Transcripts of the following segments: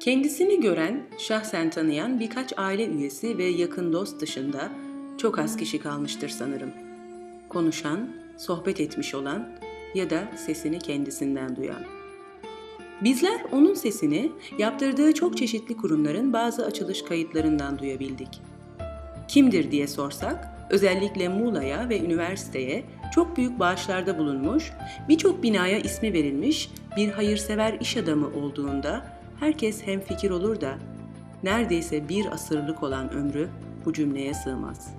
Kendisini gören, şahsen tanıyan birkaç aile üyesi ve yakın dost dışında çok az kişi kalmıştır sanırım. Konuşan, sohbet etmiş olan ya da sesini kendisinden duyan. Bizler onun sesini yaptırdığı çok çeşitli kurumların bazı açılış kayıtlarından duyabildik. Kimdir diye sorsak, özellikle Muğla'ya ve üniversiteye çok büyük bağışlarda bulunmuş, birçok binaya ismi verilmiş bir hayırsever iş adamı olduğunda herkes hemfikir olur da neredeyse bir asırlık olan ömrü bu cümleye sığmaz.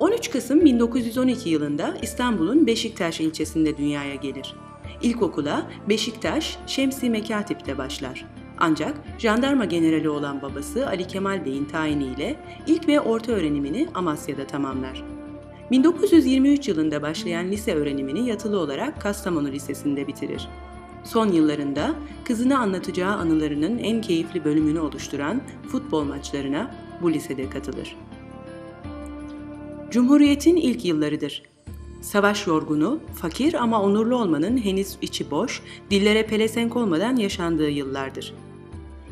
13 Kasım 1912 yılında İstanbul'un Beşiktaş ilçesinde dünyaya gelir. İlkokula Beşiktaş Şemsi Mekatip'te başlar. Ancak jandarma generali olan babası Ali Kemal Bey'in tayiniyle ilk ve orta öğrenimini Amasya'da tamamlar. 1923 yılında başlayan lise öğrenimini yatılı olarak Kastamonu Lisesi'nde bitirir. Son yıllarında kızına anlatacağı anılarının en keyifli bölümünü oluşturan futbol maçlarına bu lisede katılır. Cumhuriyetin ilk yıllarıdır. Savaş yorgunu, fakir ama onurlu olmanın henüz içi boş, dillere pelesenk olmadan yaşandığı yıllardır.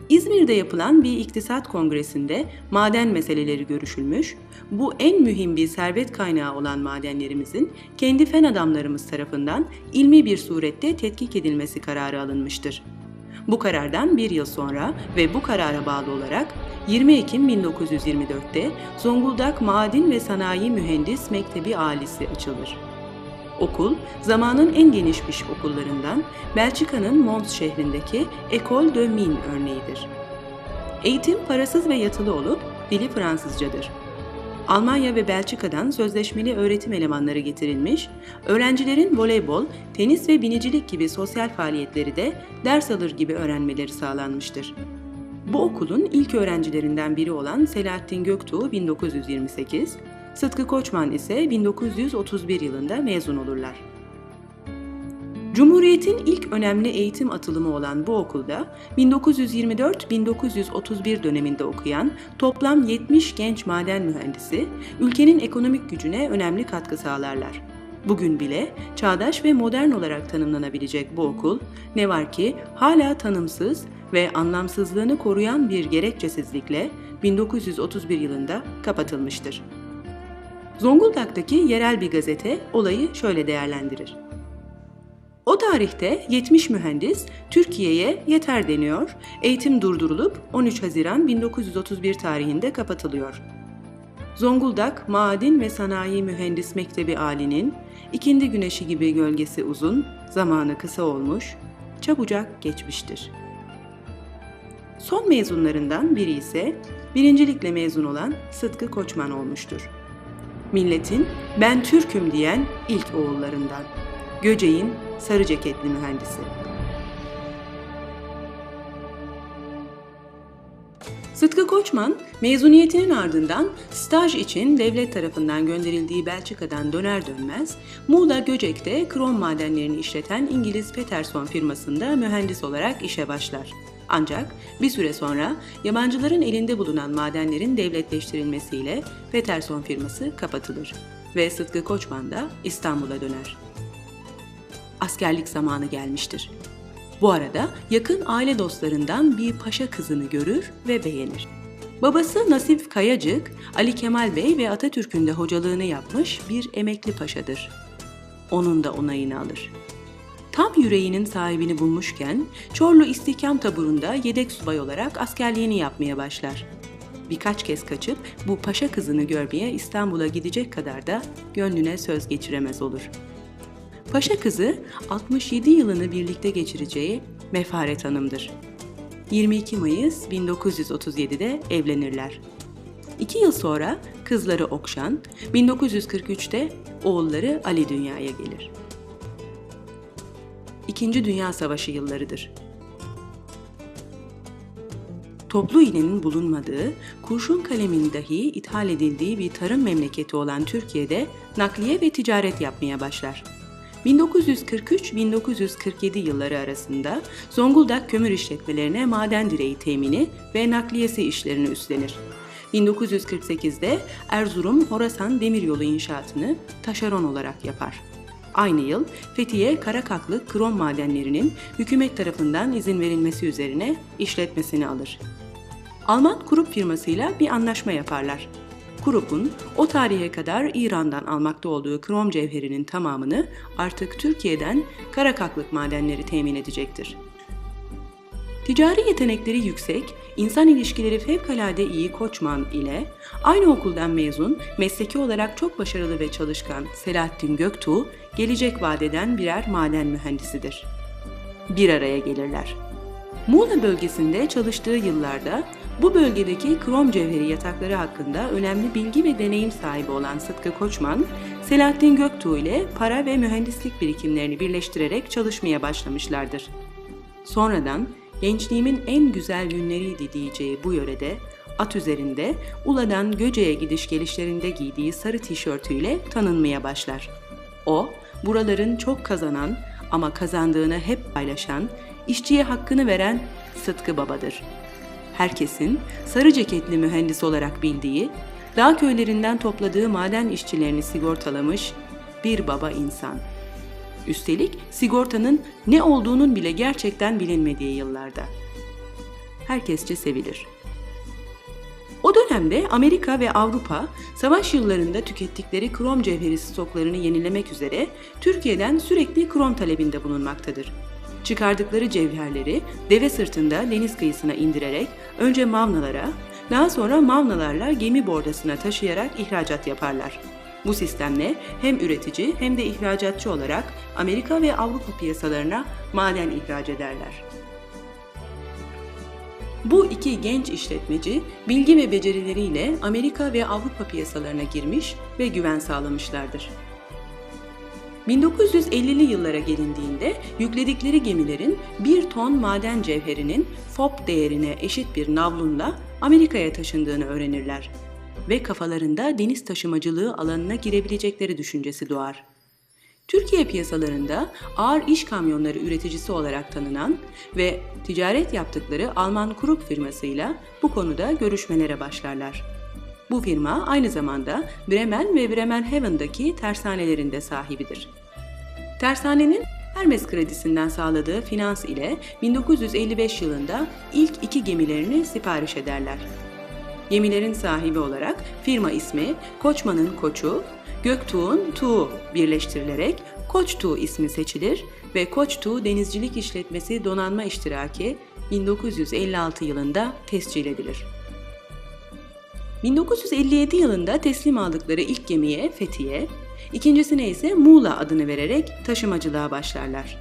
İzmir'de yapılan bir iktisat kongresinde maden meseleleri görüşülmüş, bu en mühim bir servet kaynağı olan madenlerimizin kendi fen adamlarımız tarafından ilmi bir surette tetkik edilmesi kararı alınmıştır. Bu karardan bir yıl sonra ve bu karara bağlı olarak 20 Ekim 1924'te Zonguldak Maden ve Sanayi Mühendis Mektebi Alisi açılır. Okul, zamanın en gelişmiş okullarından Belçika'nın Mons şehrindeki École de Mines örneğidir. Eğitim parasız ve yatılı olup dili Fransızcadır. Almanya ve Belçika'dan sözleşmeli öğretim elemanları getirilmiş, öğrencilerin voleybol, tenis ve binicilik gibi sosyal faaliyetleri de ders alır gibi öğrenmeleri sağlanmıştır. Bu okulun ilk öğrencilerinden biri olan Selahattin Göktuğ 1928, Sıtkı Koçman ise 1931 yılında mezun olurlar. Cumhuriyet'in ilk önemli eğitim atılımı olan bu okulda 1924-1931 döneminde okuyan toplam 70 genç maden mühendisi ülkenin ekonomik gücüne önemli katkı sağlarlar. Bugün bile çağdaş ve modern olarak tanımlanabilecek bu okul ne var ki hala tanımsız ve anlamsızlığını koruyan bir gerekçesizlikle 1931 yılında kapatılmıştır. Zonguldak'taki yerel bir gazete olayı şöyle değerlendirir. O tarihte 70 mühendis Türkiye'ye yeter deniyor, eğitim durdurulup 13 Haziran 1931 tarihinde kapatılıyor. Zonguldak Maden ve Sanayi Mühendis Mektebi Ali'nin ikindi güneşi gibi gölgesi uzun, zamanı kısa olmuş, çabucak geçmiştir. Son mezunlarından biri ise birincilikle mezun olan Sıtkı Koçman olmuştur. Milletin ben Türk'üm diyen ilk oğullarından. Göceğin sarı ceketli mühendisi. Sıtkı Koçman, mezuniyetinin ardından staj için devlet tarafından gönderildiği Belçika'dan döner dönmez, Muğla Göcek'te krom madenlerini işleten İngiliz Peterson firmasında mühendis olarak işe başlar. Ancak bir süre sonra yabancıların elinde bulunan madenlerin devletleştirilmesiyle Peterson firması kapatılır ve Sıtkı Koçman da İstanbul'a döner. Askerlik zamanı gelmiştir. Bu arada yakın aile dostlarından bir paşa kızını görür ve beğenir. Babası Nasip Kayacık, Ali Kemal Bey ve Atatürk'ün de hocalığını yapmış bir emekli paşadır. Onun da onayını alır. Tam yüreğinin sahibini bulmuşken Çorlu İstihkam Taburu'nda yedek subay olarak askerliğini yapmaya başlar. Birkaç kez kaçıp bu paşa kızını görmeye İstanbul'a gidecek kadar da gönlüne söz geçiremez olur. Paşa kızı 67 yılını birlikte geçireceği Mefaret Hanım'dır. 22 Mayıs 1937'de evlenirler. İki yıl sonra kızları Okşan, 1943'te oğulları Ali dünyaya gelir. İkinci Dünya Savaşı yıllarıdır. Toplu iğnenin bulunmadığı, kurşun kalemin dahi ithal edildiği bir tarım memleketi olan Türkiye'de nakliye ve ticaret yapmaya başlar. 1943-1947 yılları arasında Zonguldak kömür işletmelerine maden direği temini ve nakliyesi işlerini üstlenir. 1948'de Erzurum-Horasan demiryolu inşaatını taşeron olarak yapar. Aynı yıl Fethiye Karakaklı krom madenlerinin hükümet tarafından izin verilmesi üzerine işletmesini alır. Alman Krupp firmasıyla bir anlaşma yaparlar. Krupp'un o tarihe kadar İran'dan almakta olduğu krom cevherinin tamamını artık Türkiye'den Karakaklık madenleri temin edecektir. Ticari yetenekleri yüksek, insan ilişkileri fevkalade iyi Koçman ile aynı okuldan mezun, mesleki olarak çok başarılı ve çalışkan Selahattin Göktuğ, gelecek vadeden birer maden mühendisidir. Bir araya gelirler. Muğla bölgesinde çalıştığı yıllarda bu bölgedeki krom cevheri yatakları hakkında önemli bilgi ve deneyim sahibi olan Sıtkı Koçman, Selahattin Göktuğ ile para ve mühendislik birikimlerini birleştirerek çalışmaya başlamışlardır. Sonradan gençliğimin en güzel günleriydi diyeceği bu yörede at üzerinde Ula'dan Göce'ye gidiş gelişlerinde giydiği sarı tişörtüyle tanınmaya başlar. O, buraların çok kazanan ama kazandığını hep paylaşan, işçiye hakkını veren Sıtkı Baba'dır. Herkesin sarı ceketli mühendis olarak bildiği, dağ köylerinden topladığı maden işçilerini sigortalamış bir baba insan.'' Üstelik sigortanın ne olduğunun bile gerçekten bilinmediği yıllarda. Herkesçe sevilir. O dönemde Amerika ve Avrupa savaş yıllarında tükettikleri krom cevheri stoklarını yenilemek üzere Türkiye'den sürekli krom talebinde bulunmaktadır. Çıkardıkları cevherleri deve sırtında deniz kıyısına indirerek önce mavnalara, daha sonra mavnalarla gemi bordasına taşıyarak ihracat yaparlar. Bu sistemle hem üretici hem de ihracatçı olarak Amerika ve Avrupa piyasalarına maden ihraç ederler. Bu iki genç işletmeci bilgi ve becerileriyle Amerika ve Avrupa piyasalarına girmiş ve güven sağlamışlardır. 1950'li yıllara gelindiğinde yükledikleri gemilerin bir ton maden cevherinin FOB değerine eşit bir navlunla Amerika'ya taşındığını öğrenirler ve kafalarında deniz taşımacılığı alanına girebilecekleri düşüncesi doğar. Türkiye piyasalarında ağır iş kamyonları üreticisi olarak tanınan ve ticaret yaptıkları Alman Krupp firmasıyla bu konuda görüşmelere başlarlar. Bu firma aynı zamanda Bremen ve Bremenhaven'daki tersanelerinde sahibidir. Tersanenin Hermes kredisinden sağladığı finans ile 1955 yılında ilk iki gemilerini sipariş ederler. Gemilerin sahibi olarak firma ismi Koçman'ın Koçu, Göktuğ'un Tuğ birleştirilerek Koç Tuğ ismi seçilir ve Koç Tuğ Denizcilik İşletmesi Donanma İştiraki 1956 yılında tescil edilir. 1957 yılında teslim aldıkları ilk gemiye Fethiye, ikincisine ise Muğla adını vererek taşımacılığa başlarlar.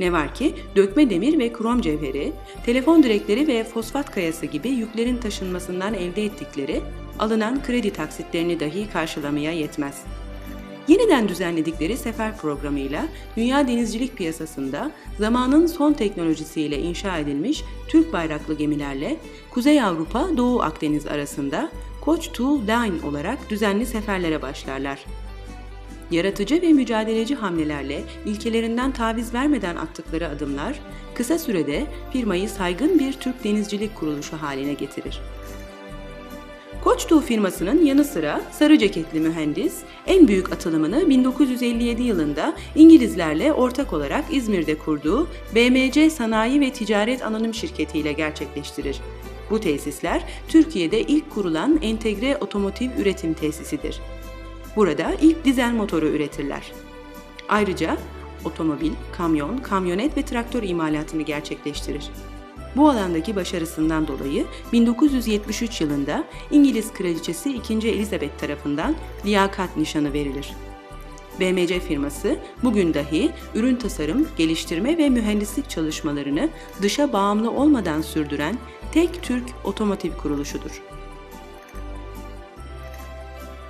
Ne var ki dökme demir ve krom cevheri, telefon direkleri ve fosfat kayası gibi yüklerin taşınmasından elde ettikleri alınan kredi taksitlerini dahi karşılamaya yetmez. Yeniden düzenledikleri sefer programıyla dünya denizcilik piyasasında zamanın son teknolojisiyle inşa edilmiş Türk bayraklı gemilerle Kuzey Avrupa Doğu Akdeniz arasında Koç to Line olarak düzenli seferlere başlarlar yaratıcı ve mücadeleci hamlelerle ilkelerinden taviz vermeden attıkları adımlar kısa sürede firmayı saygın bir Türk denizcilik kuruluşu haline getirir. Koçtuğ firmasının yanı sıra sarı ceketli mühendis en büyük atılımını 1957 yılında İngilizlerle ortak olarak İzmir'de kurduğu BMC Sanayi ve Ticaret Anonim Şirketi ile gerçekleştirir. Bu tesisler Türkiye'de ilk kurulan entegre otomotiv üretim tesisidir. Burada ilk dizel motoru üretirler. Ayrıca otomobil, kamyon, kamyonet ve traktör imalatını gerçekleştirir. Bu alandaki başarısından dolayı 1973 yılında İngiliz Kraliçesi 2. Elizabeth tarafından liyakat nişanı verilir. BMC firması bugün dahi ürün tasarım, geliştirme ve mühendislik çalışmalarını dışa bağımlı olmadan sürdüren tek Türk otomotiv kuruluşudur.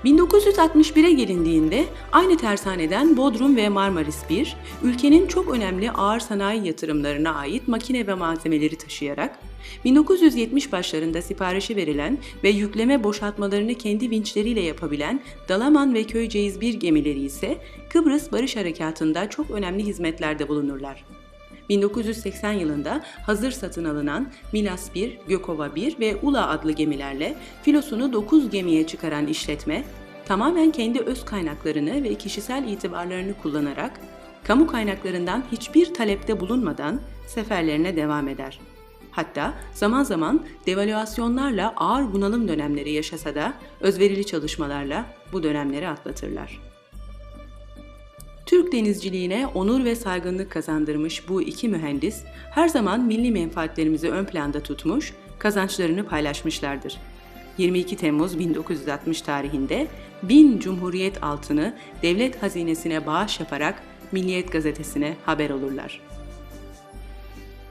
1961'e gelindiğinde aynı tersaneden Bodrum ve Marmaris 1, ülkenin çok önemli ağır sanayi yatırımlarına ait makine ve malzemeleri taşıyarak 1970 başlarında siparişi verilen ve yükleme boşaltmalarını kendi vinçleriyle yapabilen Dalaman ve Köyceğiz 1 gemileri ise Kıbrıs Barış Harekatı'nda çok önemli hizmetlerde bulunurlar. 1980 yılında hazır satın alınan Milas 1, Gökova 1 ve Ula adlı gemilerle filosunu 9 gemiye çıkaran işletme, tamamen kendi öz kaynaklarını ve kişisel itibarlarını kullanarak, kamu kaynaklarından hiçbir talepte bulunmadan seferlerine devam eder. Hatta zaman zaman devalüasyonlarla ağır bunalım dönemleri yaşasa da özverili çalışmalarla bu dönemleri atlatırlar. Türk denizciliğine onur ve saygınlık kazandırmış bu iki mühendis her zaman milli menfaatlerimizi ön planda tutmuş, kazançlarını paylaşmışlardır. 22 Temmuz 1960 tarihinde bin Cumhuriyet altını devlet hazinesine bağış yaparak Milliyet gazetesine haber olurlar.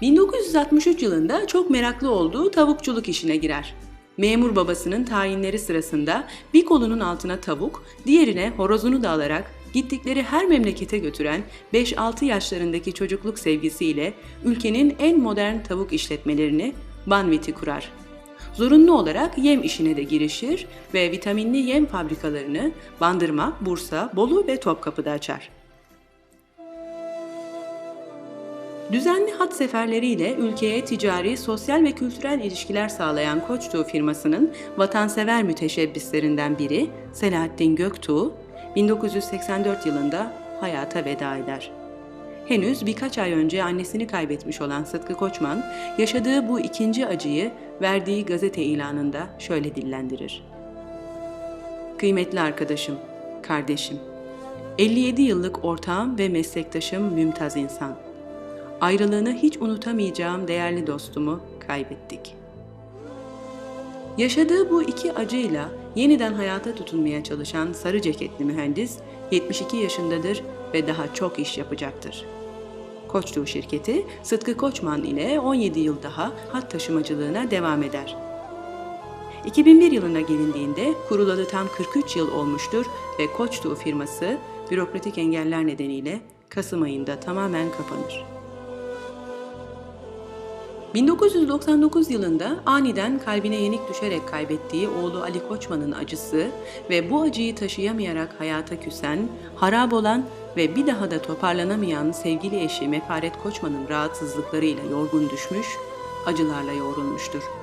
1963 yılında çok meraklı olduğu tavukçuluk işine girer. Memur babasının tayinleri sırasında bir kolunun altına tavuk, diğerine horozunu da alarak gittikleri her memlekete götüren 5-6 yaşlarındaki çocukluk sevgisiyle ülkenin en modern tavuk işletmelerini Banvit'i kurar. Zorunlu olarak yem işine de girişir ve vitaminli yem fabrikalarını Bandırma, Bursa, Bolu ve Topkapı'da açar. Düzenli hat seferleriyle ülkeye ticari, sosyal ve kültürel ilişkiler sağlayan Koçtuğ firmasının vatansever müteşebbislerinden biri Selahattin Göktuğ, 1984 yılında hayata veda eder. Henüz birkaç ay önce annesini kaybetmiş olan Sıtkı Koçman, yaşadığı bu ikinci acıyı verdiği gazete ilanında şöyle dillendirir. Kıymetli arkadaşım, kardeşim, 57 yıllık ortağım ve meslektaşım Mümtaz insan. Ayrılığını hiç unutamayacağım değerli dostumu kaybettik. Yaşadığı bu iki acıyla yeniden hayata tutunmaya çalışan sarı ceketli mühendis 72 yaşındadır ve daha çok iş yapacaktır. Koçtuğ şirketi Sıtkı Koçman ile 17 yıl daha hat taşımacılığına devam eder. 2001 yılına gelindiğinde kurulalı tam 43 yıl olmuştur ve Koçtuğ firması bürokratik engeller nedeniyle Kasım ayında tamamen kapanır. 1999 yılında aniden kalbine yenik düşerek kaybettiği oğlu Ali Koçman'ın acısı ve bu acıyı taşıyamayarak hayata küsen, harap olan ve bir daha da toparlanamayan sevgili eşi Mefaret Koçman'ın rahatsızlıklarıyla yorgun düşmüş, acılarla yoğrulmuştur.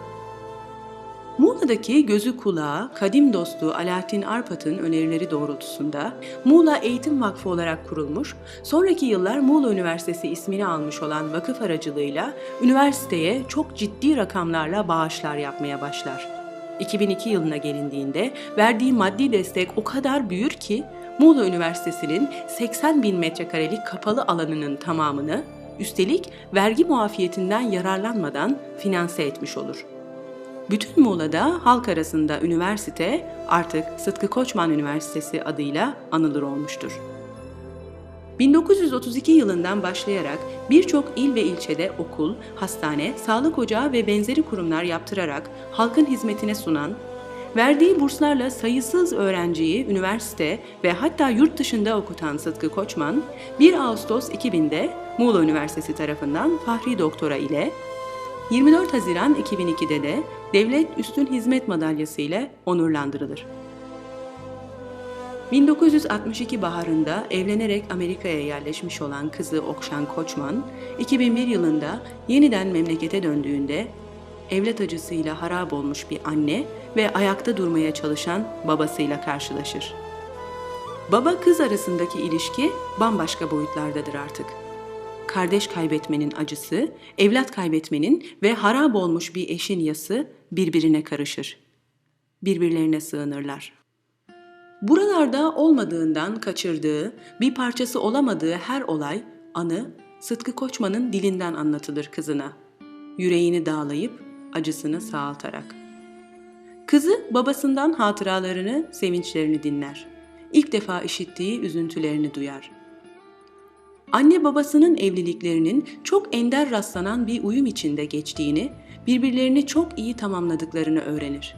Muğla'daki gözü kulağı, kadim dostu Alaaddin Arpat'ın önerileri doğrultusunda Muğla Eğitim Vakfı olarak kurulmuş, sonraki yıllar Muğla Üniversitesi ismini almış olan vakıf aracılığıyla üniversiteye çok ciddi rakamlarla bağışlar yapmaya başlar. 2002 yılına gelindiğinde verdiği maddi destek o kadar büyür ki Muğla Üniversitesi'nin 80 bin metrekarelik kapalı alanının tamamını üstelik vergi muafiyetinden yararlanmadan finanse etmiş olur. Bütün Muğla'da halk arasında üniversite artık Sıtkı Koçman Üniversitesi adıyla anılır olmuştur. 1932 yılından başlayarak birçok il ve ilçede okul, hastane, sağlık ocağı ve benzeri kurumlar yaptırarak halkın hizmetine sunan, verdiği burslarla sayısız öğrenciyi üniversite ve hatta yurt dışında okutan Sıtkı Koçman, 1 Ağustos 2000'de Muğla Üniversitesi tarafından Fahri Doktora ile 24 Haziran 2002'de de Devlet Üstün Hizmet Madalyası ile onurlandırılır. 1962 baharında evlenerek Amerika'ya yerleşmiş olan kızı Okşan Koçman, 2001 yılında yeniden memlekete döndüğünde evlat acısıyla harap olmuş bir anne ve ayakta durmaya çalışan babasıyla karşılaşır. Baba kız arasındaki ilişki bambaşka boyutlardadır artık kardeş kaybetmenin acısı, evlat kaybetmenin ve harap olmuş bir eşin yası birbirine karışır. Birbirlerine sığınırlar. Buralarda olmadığından kaçırdığı, bir parçası olamadığı her olay, anı Sıtkı Koçman'ın dilinden anlatılır kızına. Yüreğini dağlayıp acısını sağaltarak. Kızı babasından hatıralarını, sevinçlerini dinler. İlk defa işittiği üzüntülerini duyar.'' Anne babasının evliliklerinin çok ender rastlanan bir uyum içinde geçtiğini, birbirlerini çok iyi tamamladıklarını öğrenir.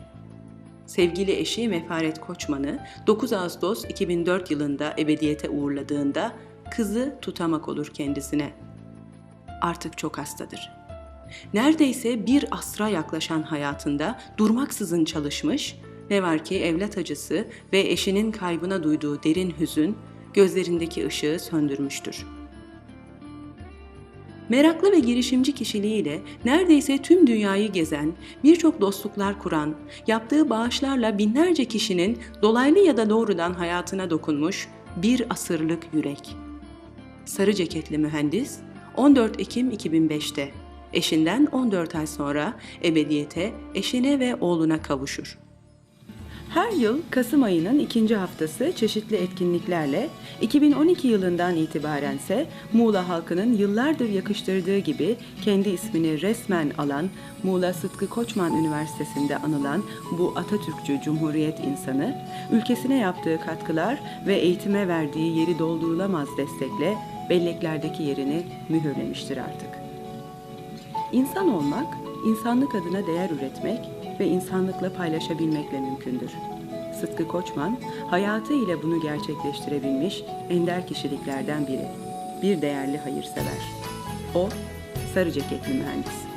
Sevgili eşi Mefaret Koçman'ı 9 Ağustos 2004 yılında ebediyete uğurladığında kızı tutamak olur kendisine. Artık çok hastadır. Neredeyse bir asra yaklaşan hayatında durmaksızın çalışmış, ne var ki evlat acısı ve eşinin kaybına duyduğu derin hüzün gözlerindeki ışığı söndürmüştür.'' Meraklı ve girişimci kişiliğiyle neredeyse tüm dünyayı gezen, birçok dostluklar kuran, yaptığı bağışlarla binlerce kişinin dolaylı ya da doğrudan hayatına dokunmuş bir asırlık yürek. Sarı ceketli mühendis 14 Ekim 2005'te eşinden 14 ay sonra ebediyete eşine ve oğluna kavuşur. Her yıl Kasım ayının ikinci haftası çeşitli etkinliklerle 2012 yılından itibarense Muğla halkının yıllardır yakıştırdığı gibi kendi ismini resmen alan Muğla Sıtkı Koçman Üniversitesi'nde anılan bu Atatürkçü Cumhuriyet insanı ülkesine yaptığı katkılar ve eğitime verdiği yeri doldurulamaz destekle belleklerdeki yerini mühürlemiştir artık. İnsan olmak, insanlık adına değer üretmek ve insanlıkla paylaşabilmekle mümkündür. Sıtkı Koçman, hayatı ile bunu gerçekleştirebilmiş ender kişiliklerden biri. Bir değerli hayırsever. O, sarı ceketli mühendis.